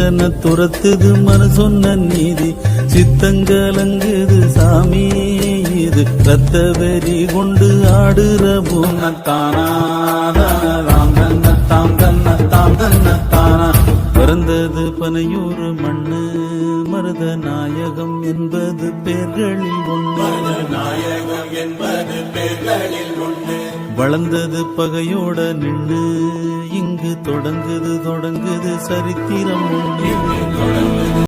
மனுஷனை துரத்துது மனு சொன்ன நீதி சித்தங்கலங்குது சாமி இது. ரத்த வெறி கொண்டு ஆடுற தாம் தன்ன தாம் தன்ன தாம் தன்ன தானா. பிறந்தது பனையூர் மண்ணு மருத நாயகம் என்பது பேர்களில் ஒன்று நாயகம் என்பது பேர்களில் உண்டு வளர்ந்தது பகையோட நின்று தொடங்குது தொடங்குது சரித்திரம் ஒன்று.